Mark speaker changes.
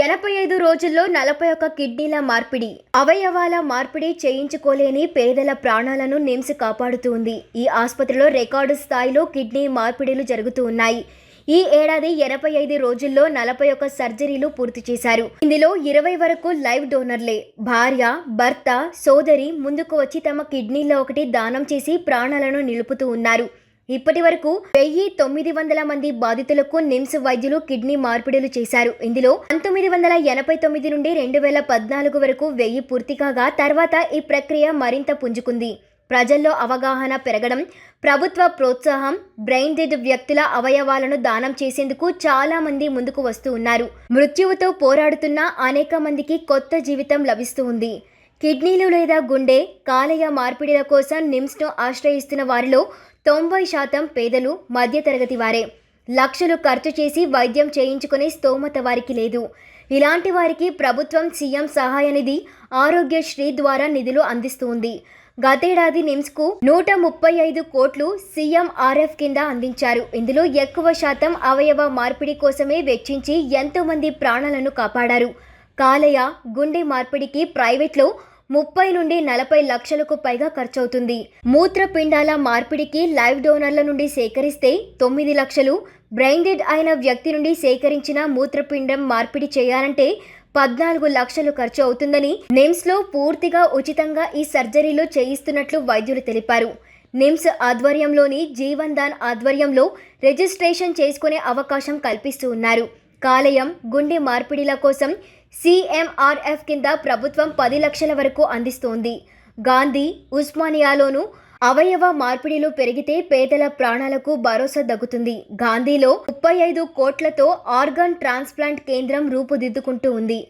Speaker 1: ఎనభై ఐదు రోజుల్లో నలభై ఒక్క కిడ్నీల మార్పిడి అవయవాల మార్పిడి చేయించుకోలేని పేదల ప్రాణాలను నిమ్స్ కాపాడుతూ ఉంది ఈ ఆసుపత్రిలో రికార్డు స్థాయిలో కిడ్నీ మార్పిడిలు జరుగుతూ ఉన్నాయి. ఈ ఏడాది ఎనభై ఐదు రోజుల్లో నలభై ఒక్క సర్జరీలు పూర్తి చేశారు. ఇందులో ఇరవై వరకు లైవ్ డోనర్లే. భార్య భర్త సోదరి ముందుకు వచ్చి తమ కిడ్నీలో ఒకటి దానం చేసి ప్రాణాలను నిలుపుతూ ఉన్నారు. ఇప్పటి వరకు వెయ్యి తొమ్మిది వందల మంది బాధితులకు నిమ్స్ వైద్యులు కిడ్నీ మార్పిడులు చేశారు. ఇందులో పంతొమ్మిది వందల ఎనభై తొమ్మిది నుండి రెండు వేల పద్నాలుగు వరకు వెయ్యి పూర్తి కాగా తర్వాత ఈ ప్రక్రియ మరింత పుంజుకుంది. ప్రజల్లో అవగాహన పెరగడం ప్రభుత్వ ప్రోత్సాహం బ్రెయిన్ డెడ్ వ్యక్తుల అవయవాలను దానం చేసేందుకు చాలా మంది ముందుకు వస్తూ ఉన్నారు. మృత్యువుతో పోరాడుతున్న అనేక మందికి కొత్త జీవితం లభిస్తూ ఉంది. కిడ్నీలు లేదా గుండె కాలేయ మార్పిడిల కోసం నిమ్స్ను ఆశ్రయిస్తున్న వారిలో తొంభై శాతం పేదలు మధ్యతరగతి వారే. లక్షలు ఖర్చు చేసి వైద్యం చేయించుకునే స్తోమత వారికి లేదు. ఇలాంటి వారికి ప్రభుత్వం సీఎం సహాయ నిధి ఆరోగ్యశ్రీ ద్వారా నిధులు అందిస్తుంది. గతేడాది నిమ్స్కు నూట ముప్పై ఐదు కోట్లు సీఎం ఆర్ఎఫ్ కింద అందించారు. ఇందులో ఎక్కువ శాతం అవయవ మార్పిడి కోసమే వెచ్చించి ఎంతోమంది ప్రాణాలను కాపాడారు. కాలయ గుండె మార్పిడికి ప్రైవేట్లో ముప్పై నుండి నలభై లక్షలకు పైగా ఖర్చవుతుంది. మూత్రపిండాల మార్పిడికి లైవ్ డోనర్ల నుండి సేకరిస్తే తొమ్మిది లక్షలు. బ్రెయిన్ డెడ్ అయిన వ్యక్తి నుండి సేకరించిన మూత్రపిండం మార్పిడి చేయాలంటే పద్నాలుగు లక్షలు ఖర్చు అవుతుందని నిమ్స్లో పూర్తిగా ఉచితంగా ఈ సర్జరీలు చేయిస్తున్నట్లు వైద్యులు తెలిపారు. నిమ్స్ ఆధ్వర్యంలోని జీవన్ దాన్ ఆధ్వర్యంలో రిజిస్ట్రేషన్ చేసుకునే అవకాశం కల్పిస్తూ ఉన్నారు. కాలేయం గుండె మార్పిడిల కోసం సిఎంఆర్ఎఫ్ కింద ప్రభుత్వం పది లక్షల వరకు అందిస్తోంది. గాంధీ ఉస్మానియాలోను అవయవ మార్పిడిలు పెరిగితే పేదల ప్రాణాలకు భరోసా దక్కుతుంది. గాంధీలో ముప్పై ఐదు కోట్లతో ఆర్గాన్ ట్రాన్స్ప్లాంట్ కేంద్రం రూపుదిద్దుకుంటూ ఉంది.